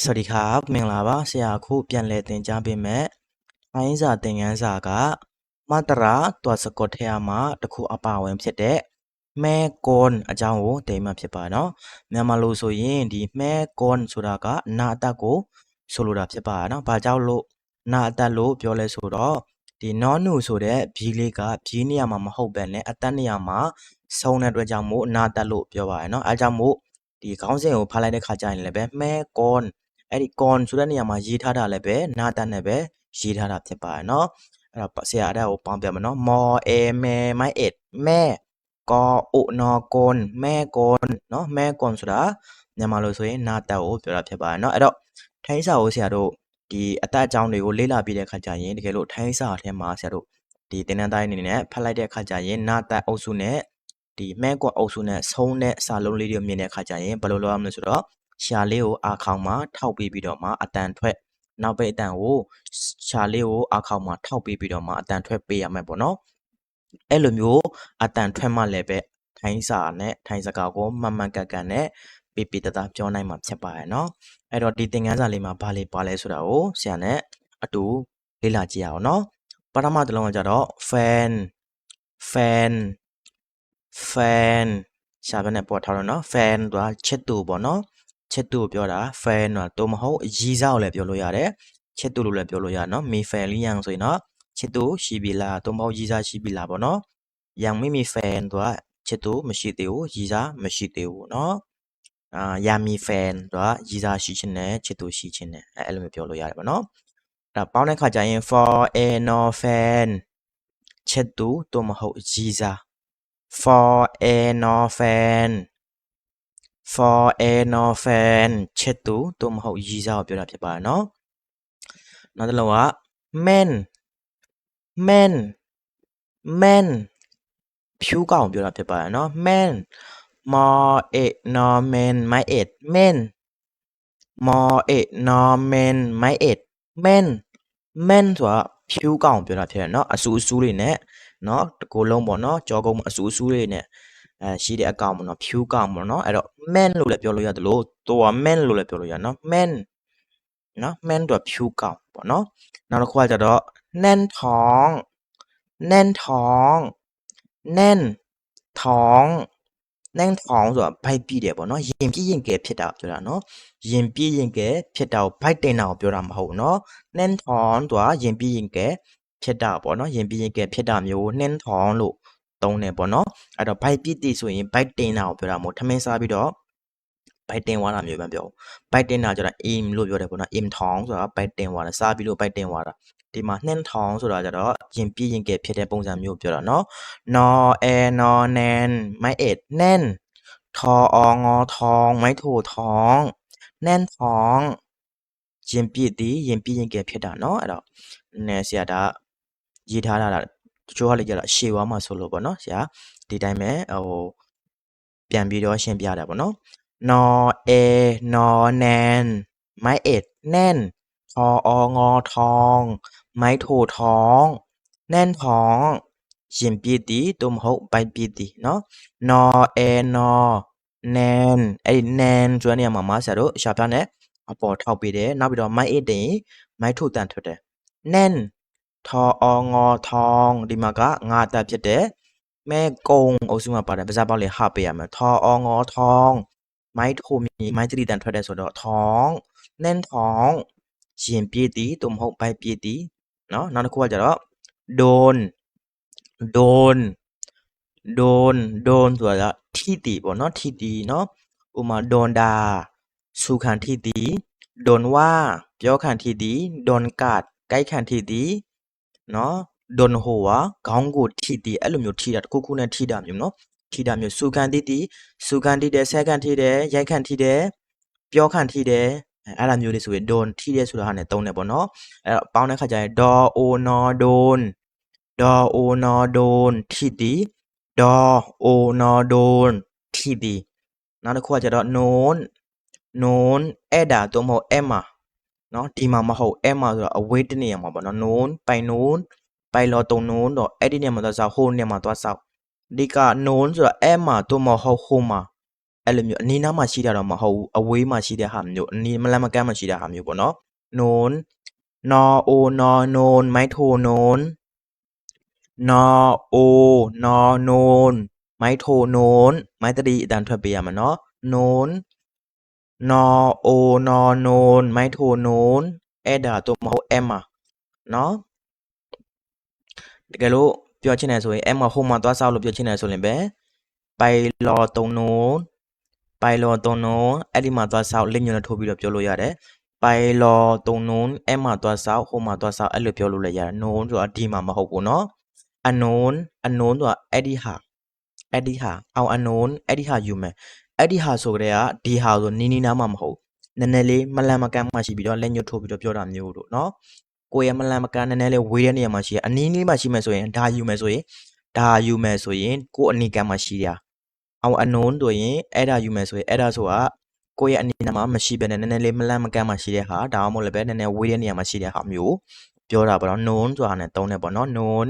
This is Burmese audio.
စวัสดีครับမင်္ဂလာပါဆရာအခုပြန်လည်သင်ကြားပေးမယ်ထိုင်းစာသင်ခန်းစာကမတရာတွာစကော့ထဲမှာတစ်ခုအပါအဝင်ဖြစ်တဲ့မဲကွန်အကြောင်းကိုတင်မှဖြစ်ပါเนาะမြန်မာလိုဆိုရင်ဒီမဲကွန်ဆိုတာကနာအတက်ကိုဆိုလိုတာဖြစ်ပါเนาะဘာကြောင့်လို့နာအတက်လို့ပြောလဲဆိုတော့ဒီနောနုဆိုတဲ့ဘီးလေးကဘီးနေရာမှာမဟုတ်ပဲねအတက်နေရာမှာဆုံးတဲ့အတွက်ကြောင့်မို့နာအတက်လို့ပြောပါရเนาะအဲကြောင့်မို့ဒီခေါင်းစဉ်ကိုဖတ်လိုက်တဲ့ခါကျရင်လည်းပဲမဲကွန် အဲ့ဒီ con ဆိုတဲ့နေရာမှာရေးထားတာလည်းပဲနာတတ်နဲ့ပဲရေးထားတာဖြစ်ပါတယ်เนาะအဲ့တော့ဆရာအဲ့ဒါကိုပေါင်းပြမယ်เนาะ mo e me mai et မဲကောအိုနော်ကွန်မဲကွန်เนาะမဲကွန်ဆိုတာမြန်မာလိုဆိုရင်နာတတ်ကိုပြောတာဖြစ်ပါတယ်เนาะအဲ့တော့ထိုင်းစာကိုဆရာတို့ဒီအသက်အကြောင်းတွေကိုလေ့လာပြီးတဲ့အခါကျရင်တကယ်လို့ထိုင်းစာအထဲမှာဆရာတို့ဒီသင်တန်းတိုင်းအနေနဲ့ဖတ်လိုက်တဲ့အခါကျရင်နာတတ်အုပ်စုနဲ့ဒီမဲကွန်အုပ်စုနဲ့ဆုံးတဲ့စာလုံးလေးတွေမြင်တဲ့အခါကျရင်ဘယ်လိုလုပ်ရမလဲဆိုတော့ ရှာလေးကိုအာခေါင်မှာထောက်ပေးပြီးတော့မှအတန်ထွက်နောက်ပိတ်အတန်ကိုရှာလေးကိုအာခေါင်မှာထောက်ပေးပြီးတော့မှအတန်ထွက်ပေးရမယ်ပေါ့နော်အဲ့လိုမျိုးအတန်ထွက်မှလည်းပဲထိုင်းစာနဲ့ထိုင်းစကားကိုမှန်မှန်ကန်ကန်နဲ့ပြပြတသားပြောနိုင်မှာဖြစ်ပါရဲ့နော်အဲ့တော့ဒီသင်ခန်းစာလေးမှာဘာလေးပါလဲဆိုတာကိုဆရာနဲ့အတူလေ့လာကြည့်ရအောင်နော်ပထမတစ်လုံးကကြတော့ fan fan fan ရှာဘက်နဲ့ပေါ်ထားတော့နော် fan ဆိုတာချစ်သူပေါ့နော် ချစ်သူကိုပြောတာ fan တော့တော့မဟုတ်အရီးစားကိုလည်းပြောလို့ရတယ်ချစ်သူလို့လည်းပြောလို့ရတယ်နော်မီ fan လေးရန်ဆိုရင်တော့ချစ်သူရှိပြီလားတော့မဟုတ်ရီးစားရှိပြီလားပေါ့နော်ရန်မိမီ fan တော့ချစ်သူမရှိသေးဘူးရီးစားမရှိသေးဘူးနော်အာယာမီ fan တော့ရီးစားရှိခြင်းနဲ့ချစ်သူရှိခြင်းနဲ့အဲအဲ့လိုမျိုးပြောလို့ရတယ်ပေါ့နော်အဲ့ဒါပေါင်းတဲ့ခါကျရင် for a no fan ချစ်သူတော့မဟုတ်ရီးစား for a no fan for a no fan ချစ်သူသို့မဟုတ်ရည်စားကိုပြောတာဖြစ်ပါတယ်နော်နောက်တစ်လုံးက men men men ဖြူကောင်ပြောတာဖြစ်ပါတယ်နော် men more it no men my it men more it no men my it men men ဆိုတာဖြူကောင်ပြောတာဖြစ်တယ်နော်အဆူအဆူတွေနဲ့နော်တကိုယ်လုံးပေါ့နော်ကြောကုန်းအဆူအဆူတွေနဲ့ အဲရှိတဲ့အကောင်ပေါ့နော်ဖြူကောင်ပေါ့နော်အဲ့တော့ man လို့လည်းပြောလို့ရတယ်လို့ตัว man လို့လည်းပြောလို့ရနော် man နော် man တော့ဖြူကောင်ပေါ့နော်နောက်တစ်ခုကကြတော့ nan ท้อง nan ท้อง nan ท้อง nan ท้องဆိုတာဘိုက်ပြည့်တယ်ပေါ့နော်ရင်ပြည့်ရင်ကဲဖြစ်တာပြောတာနော်ရင်ပြည့်ရင်ကဲဖြစ်တာကိုဘိုက်တင်တာကိုပြောတာမဟုတ်နော် nan ท้องဆိုတာရင်ပြည့်ရင်ကဲဖြစ်တာပေါ့နော်ရင်ပြည့်ရင်ကဲဖြစ်တာမျိုး nan ท้องလို့ သုံးတယ်ပေါ့နော်အဲ့တော့ byte ပြည့်တည်ဆိုရင် byte တင်တာကိုပြောတာမဟုတ်ထမင်းစားပြီးတော့ byte တင်သွားတာမျိုးပဲပြော byte တင်တာကျတော့ aim လို့ပြောတယ်ပေါ့နော် aim ထောင်ဆိုတာ byte တင်သွားတာစားပြီးလို့ byte တင်သွားတာဒီမှာနှင်းထောင်ဆိုတာကျတော့ရင်ပြည့်ရင်ကဲဖြစ်တဲ့ပုံစံမျိုးပြောတာနော် no a no nan ไม่ it แน่นทอองอทองไม่ถูท้องแน่นท้องရင်ပြည့်သည်ရင်ပြည့်ရင်ကဲဖြစ်တာเนาะအဲ့တော့နည်းဆရာဒါရေးထားတာ တချို့ကလည်းကြတော့ရှေ့ဝါမှာဆိုလို့ပေါ့နော်ဆရာဒီတိုင်းပဲဟိုပြန်ပြီးတော့ရှင်းပြတာပေါ့နော် no a no nan ไม่ it แน่นทอองอทองไม่โถท้อง แน่นท้องရင်ပြည့်သည်သို့မဟုတ်ပိုက်ပြည့်သည်เนาะ no a no nan အဲ့ဒီ nan ဆိုတဲ့နေရာမှာမှာဆရာတို့ရှာပြနဲ့အပေါ်ထောက်ပေးတယ်နောက်ပြီးတော့ my it တင်မိုက်ထုတ်တန်ထွက်တယ် nan ထောအောငေါထောင်းဒီမှာကငါတက်ဖြစ်တယ်မဲကုံအုပ်စုမှာပါတယ်ပါဇာပေါက်လေးဟပေးရမယ်ထောအောငေါထောင်းမိုက်ထိုမီမိုက်တရီတန်ထွက်တယ်ဆိုတော့ထောင်းနင်းထောင်းရင်ပြည့်သည်သို့မဟုတ်ဘိုက်ပြည့်သည်เนาะနောက်တစ်ခုကကြတော့ဒွန်ဒွန်ဒွန်ဒွန်ဆိုတာထီတီပေါ့เนาะထီတီเนาะဥမာဒွန်ဒါစုခံထီတီဒွန်ဝါပြောခံထီတီဒွန်ကတ်ကိုက်ခံထီတီ နော်ဒွန်ဟိုဝါခေါင်းကိုထိတီအဲ့လိုမျိုးထိတာတစ်ခုခုနဲ့ထိတာမျိုးနော်ထိတာမျိုးစူကန်တီတီစူကန်တီတယ်ဆဲကန်ထိတယ်ရိုက်ကန်ထိတယ်ပြောကန်ထိတယ်အဲ့လိုမျိုးလေးဆိုရင်ဒွန်ထိတယ်ဆိုတာဟာနဲ့တုံးတယ်ပေါ့နော်အဲ့တော့ပေါင်းတဲ့ခါကျရင်ဒေါ်အိုနော်ဒွန်ဒေါ်အိုနော်ဒွန်ထိတီဒေါ်အိုနော်ဒွန်ထိတီနောက်တစ်ခုကကျတော့နွန်နွန်အဲ့ဒါတော့မဟုတ်အဲ့မှာ နော်ဒီမှာမဟုတ်အဲ့မှာဆိုတော့အဝေးတနေရာမှာပေါ့နော်နုံပိုင်နုံပိုင်လောတုံနုံတော့အဲ့ဒီနေရာမှာသွားဆောက်ဟိုနေရာမှာသွားဆောက်ဒီကနုံဆိုတော့အဲ့မှာတော့မဟုတ်ဟိုမှာအဲ့လိုမျိုးအနီးနားမှာရှိတာတော့မဟုတ်ဘူးအဝေးမှာရှိတဲ့ဟာမျိုးအနီးမလန်မကမ်းမှာရှိတဲ့ဟာမျိုးပေါ့နော်နွန်နော်အိုနော်နွန်မိုက်ထိုနွန်နော်အိုနော်နွန်မိုက်ထိုနွန်မိုက်တတိအတန်ထွက်ပေးရမှာနော်နွ န်နော်အိုနော်နွန်မိုက်ထိုနွန်အဲ့ဒါတော့မဟုတ်အမနော်တကယ်လို့ပြောချင်တယ်ဆိုရင်အမဟိုမှာသွားဆောက်လို့ပြောချင်တယ်ဆိုရင်ပဲပိုင်လော်တုံနွန်ပိုင်လော်တုံနွန်အဲ့ဒီမှာသွားဆောက်လင့်ညွန်နဲ့ထိုးပြီးတော့ပြောလို့ရတယ်ပိုင်လော်တုံနွန်အမသွားဆောက်ဟိုမှာသွားဆောက်အဲ့လိုပြောလို့လည်းရတယ်နွန်ဆိုတာဒီမှာမဟုတ်ဘူးနော်အနွန်အနွန်ဆိုတာအဲ့ဒီဟာအဲ့ဒီဟာအောင်အနွန်အဲ့ဒီဟာယူမယ် အဲ့ဒီဟာဆိုကြတဲ့ကဒီဟာဆိုနီးနီးနားမှမဟုတ်နည်းနည်းလေးမလန်မကမ်းမှရှိပြီးတော့လက်ညှိုးထိုးပြီးတော့ပြောတာမျိုးတို့နော်ကိုယ်ရမလန်မကမ်းနည်းနည်းလေးဝေးတဲ့နေရာမှာရှိရအနည်းနည်းမှရှိမယ်ဆိုရင်ဒါယူမယ်ဆိုရင်ဒါယူမယ်ဆိုရင်ကိုယ်အနီးကမ်းမှာရှိရအောင်အနွန်တို့ရင်အဲ့ဒါယူမယ်ဆိုရင်အဲ့ဒါဆိုတာကိုယ့်ရဲ့အနီးနားမှာမရှိဘဲနဲ့နည်းနည်းလေးမလန်မကမ်းမှာရှိတဲ့ဟာဒါမှမဟုတ်လည်းပဲနည်းနည်းဝေးတဲ့နေရာမှာရှိတဲ့ဟာမျိုးပြောတာပေါ့နော် known ဆိုတာနဲ့တုံးတယ်ပေါ့နော် known